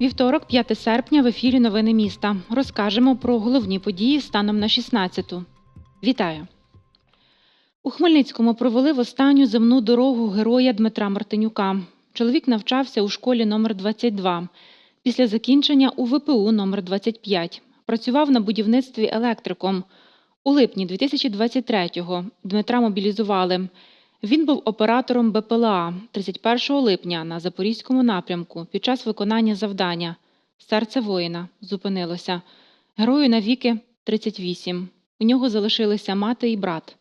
Вівторок, 5 серпня, в ефірі Новини міста. Розкажемо про головні події станом на 16-ту. Вітаю! У Хмельницькому провели в останню земну дорогу героя Дмитра Мартинюка. Чоловік навчався у школі номер 22 Після закінчення у ВПУ номер 25 Працював на будівництві електриком. У липні 2023-го Дмитра мобілізували. Він був оператором БПЛА 31 липня на Запорізькому напрямку під час виконання завдання. Серце воїна зупинилося. Герою навіки 38. У нього залишилися мати і брат.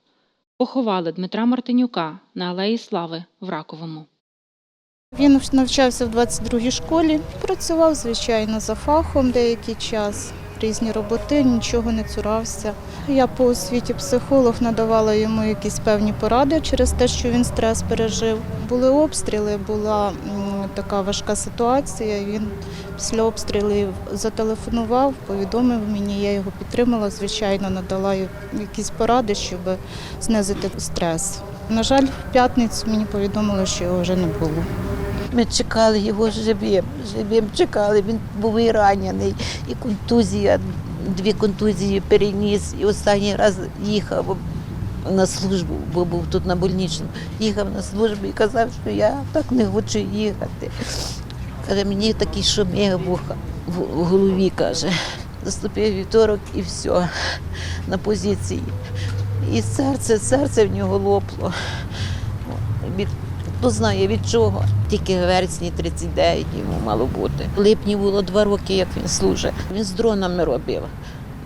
Поховали Дмитра Мартинюка на Алеї Слави в Раковому. Він навчався в 22-й школі, працював, звичайно, за фахом деякий час, різні роботи, нічого не цурався. Я по освіті психолог надавала йому якісь певні поради через те, що він стрес пережив. Були обстріли, була така важка ситуація. Він після обстрілів зателефонував, повідомив мені, я його підтримала, звичайно, надала якісь поради, щоб знизити стрес. На жаль, в п'ятницю мені повідомили, що його вже не було. Ми чекали його живим, живим чекали. Він був і ранений, і контузія, дві контузії переніс. І останній раз їхав на службу, бо був тут на больничному. Їхав на службу і казав, що я так не хочу їхати. Каже, мені такий шуміг вуха в голові, каже. Наступив вівторок і все, на позиції. І серце, серце в нього лопло. Хто знає від чого. Тільки вересні 39 йому мало бути. В липні було два роки, як він служить. Він з дронами робив.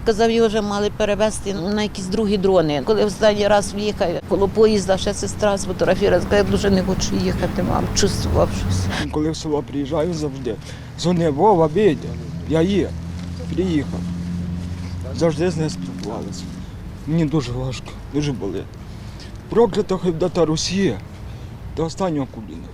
Казав, його вже мали перевезти на якісь другі дрони. Коли останній раз в'їхав коло поїзда, ще сестра з сфотографувала, сказала, я дуже не хочу їхати, мам, чувствував щось. Коли в село приїжджаю завжди, дзвони Вова, Бідя, я є, приїхав. Завжди з нею спілкувалися. Мені дуже важко, дуже болить. Проклята хай та Росія до останнього куліна.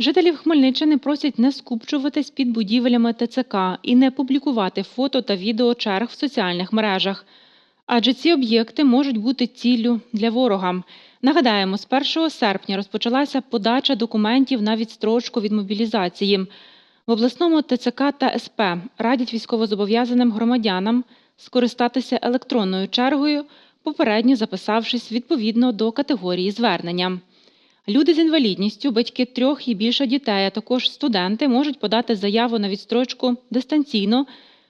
Жителів Хмельниччини просять не скупчуватись під будівлями ТЦК і не публікувати фото та відео черг в соціальних мережах. Адже ці об'єкти можуть бути ціллю для ворога. Нагадаємо, з 1 серпня розпочалася подача документів на відстрочку від мобілізації. В обласному ТЦК та СП радять військовозобов'язаним громадянам скористатися електронною чергою, попередньо записавшись відповідно до категорії звернення. Люди з інвалідністю, батьки трьох і більше дітей, а також студенти можуть подати заяву на відстрочку дистанційно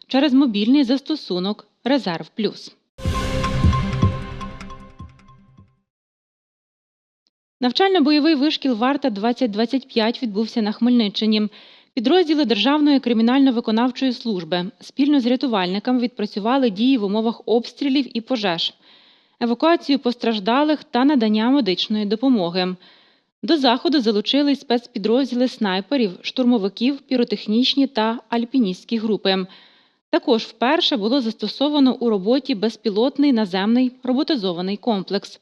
через мобільний застосунок Резерв Плюс. Навчально-бойовий вишкіл Варта 2025 відбувся на Хмельниччині. Підрозділи Державної кримінально-виконавчої служби спільно з рятувальниками відпрацювали дії в умовах обстрілів і пожеж, евакуацію постраждалих та надання медичної допомоги. До заходу залучили спецпідрозділи снайперів, штурмовиків, піротехнічні та альпіністські групи. Також вперше було застосовано у роботі безпілотний наземний роботизований комплекс.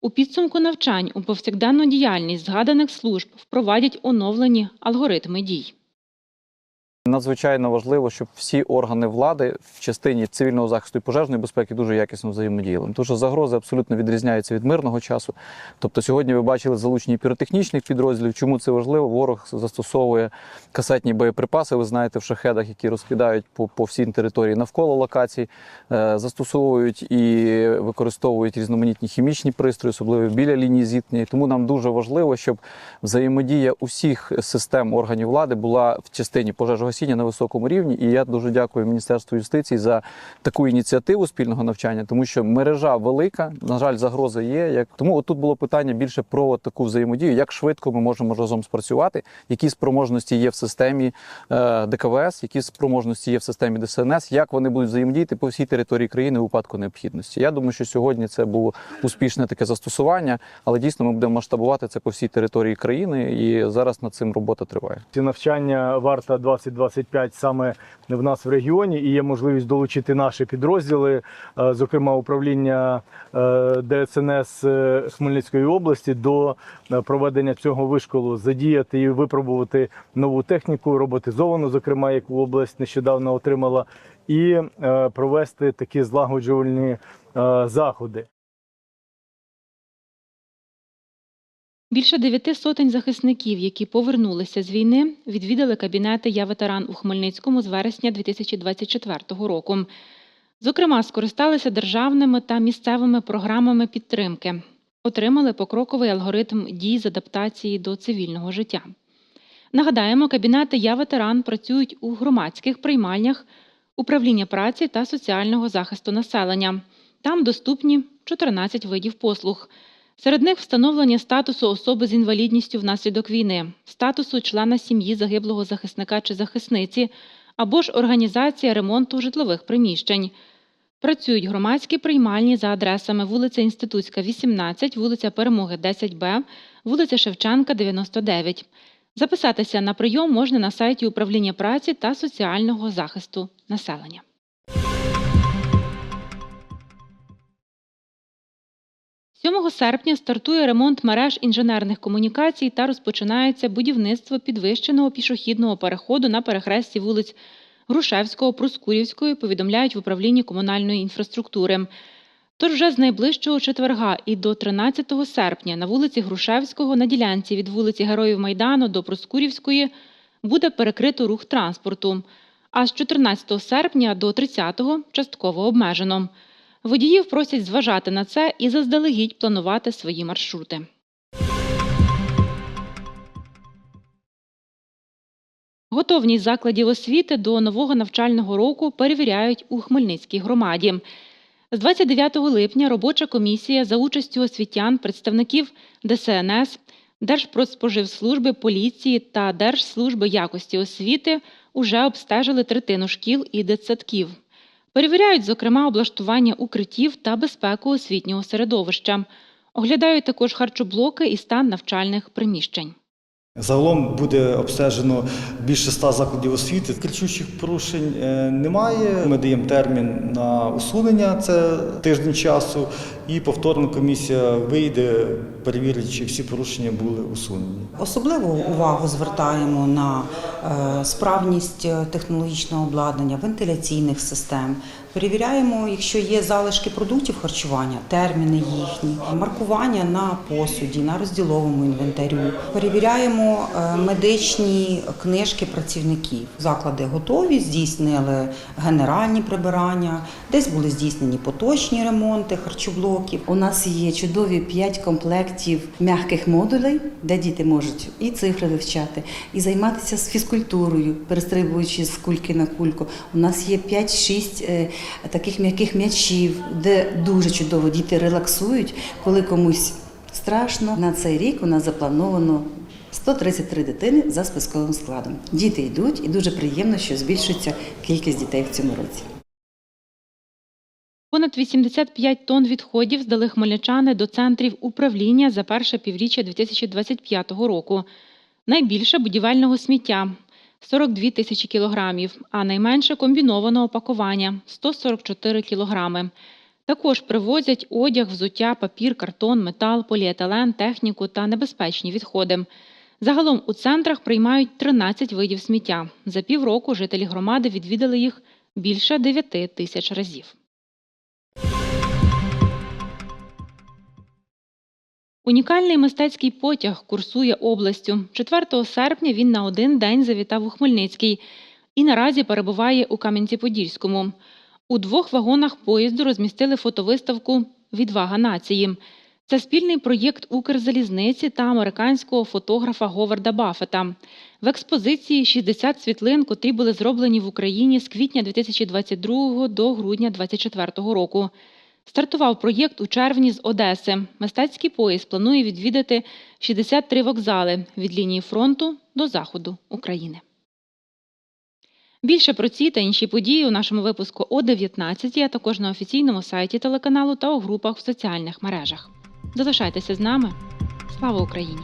У підсумку навчань у повсякденну діяльність згаданих служб впровадять оновлені алгоритми дій. Надзвичайно важливо, щоб всі органи влади в частині цивільного захисту і пожежної безпеки дуже якісно взаємодіяли. Тому що загрози абсолютно відрізняються від мирного часу. Тобто, сьогодні ви бачили залучення піротехнічних підрозділів. Чому це важливо? Ворог застосовує касетні боєприпаси. Ви знаєте, в шахедах, які розкидають по, по всій території навколо локацій, е, застосовують і використовують різноманітні хімічні пристрої, особливо біля лінії зіткнення. Тому нам дуже важливо, щоб взаємодія усіх систем органів влади була в частині пожежогасіння енергогасіння на високому рівні. І я дуже дякую Міністерству юстиції за таку ініціативу спільного навчання, тому що мережа велика. На жаль, загроза є. Як тому, отут було питання більше про таку взаємодію, як швидко ми можемо разом спрацювати, які спроможності є в системі е, ДКВС, які спроможності є в системі ДСНС, як вони будуть взаємодіяти по всій території країни у випадку необхідності. Я думаю, що сьогодні це було успішне таке застосування, але дійсно ми будемо масштабувати це по всій території країни, і зараз над цим робота триває. Ці навчання варта 2025 саме в нас в регіоні, і є можливість долучити наші підрозділи, е, зокрема управління е, ДСНС е, Хмельницької області, до проведення цього вишколу, задіяти і випробувати нову техніку, роботизовану, зокрема, яку область нещодавно отримала, і провести такі злагоджувальні заходи. Більше дев'яти сотень захисників, які повернулися з війни, відвідали кабінети Я ветеран у Хмельницькому з вересня 2024 року. Зокрема, скористалися державними та місцевими програмами підтримки, отримали покроковий алгоритм дій з адаптації до цивільного життя. Нагадаємо, кабінети Я ветеран працюють у громадських приймальнях управління праці та соціального захисту населення. Там доступні 14 видів послуг. Серед них встановлення статусу особи з інвалідністю внаслідок війни, статусу члена сім'ї загиблого захисника чи захисниці, або ж організація ремонту житлових приміщень. Працюють громадські приймальні за адресами вулиця Інститутська, 18, вулиця Перемоги, 10Б, вулиця Шевченка, 99. Записатися на прийом можна на сайті управління праці та соціального захисту населення. – 7 серпня стартує ремонт мереж інженерних комунікацій та розпочинається будівництво підвищеного пішохідного переходу на перехресті вулиць Грушевського, Проскурівської, повідомляють в управлінні комунальної інфраструктури. Тож вже з найближчого четверга і до 13 серпня на вулиці Грушевського на ділянці від вулиці Героїв Майдану до Проскурівської буде перекрито рух транспорту, а з 14 серпня до 30-го частково обмежено. Водіїв просять зважати на це і заздалегідь планувати свої маршрути. Готовність закладів освіти до нового навчального року перевіряють у Хмельницькій громаді. З 29 липня робоча комісія за участю освітян, представників ДСНС, Держпродспоживслужби, поліції та Держслужби якості освіти уже обстежили третину шкіл і дитсадків. Перевіряють, зокрема, облаштування укриттів та безпеку освітнього середовища. Оглядають також харчоблоки і стан навчальних приміщень. Загалом буде обстежено більше ста закладів освіти. Кричущих порушень е, немає. Ми даємо термін на усунення, це тиждень часу, і повторно комісія вийде, перевірить, чи всі порушення були усунені. Особливу увагу звертаємо на е, справність е, технологічного обладнання, вентиляційних систем. Перевіряємо, якщо є залишки продуктів харчування, терміни їхні, маркування на посуді, на розділовому інвентарю. Перевіряємо е, медичні книжки працівників. Заклади готові, здійснили генеральні прибирання, десь були здійснені поточні ремонти харчоблоків. У нас є чудові 5 комплектів м'яких модулей, де діти можуть і цифри вивчати, і займатися з фізкультурою, перестрибуючи з кульки на кульку. У нас є 5-6 е, таких м'яких м'ячів, де дуже чудово діти релаксують, коли комусь страшно. На цей рік у нас заплановано 133 дитини за списковим складом. Діти йдуть, і дуже приємно, що збільшується кількість дітей в цьому році. Понад 85 тонн відходів здали хмельничани до центрів управління за перше півріччя 2025 року. Найбільше будівельного сміття 42 тисячі кілограмів, а найменше комбінованого пакування 144 кілограми. Також привозять одяг, взуття, папір, картон, метал, поліетилен, техніку та небезпечні відходи. Загалом у центрах приймають 13 видів сміття. За півроку жителі громади відвідали їх більше 9 тисяч разів. Унікальний мистецький потяг курсує областю. 4 серпня він на один день завітав у Хмельницький і наразі перебуває у Кам'янці-Подільському. У двох вагонах поїзду розмістили фотовиставку Відвага нації. Це спільний проєкт Укрзалізниці та американського фотографа Говарда Баффета. В експозиції 60 світлин, котрі були зроблені в Україні з квітня 2022 до грудня 2024 року. Стартував проєкт у червні з Одеси. Мистецький поїзд планує відвідати 63 вокзали від лінії фронту до заходу України. Більше про ці та інші події у нашому випуску о 19, а також на офіційному сайті телеканалу та у групах в соціальних мережах. Залишайтеся з нами. Слава Україні!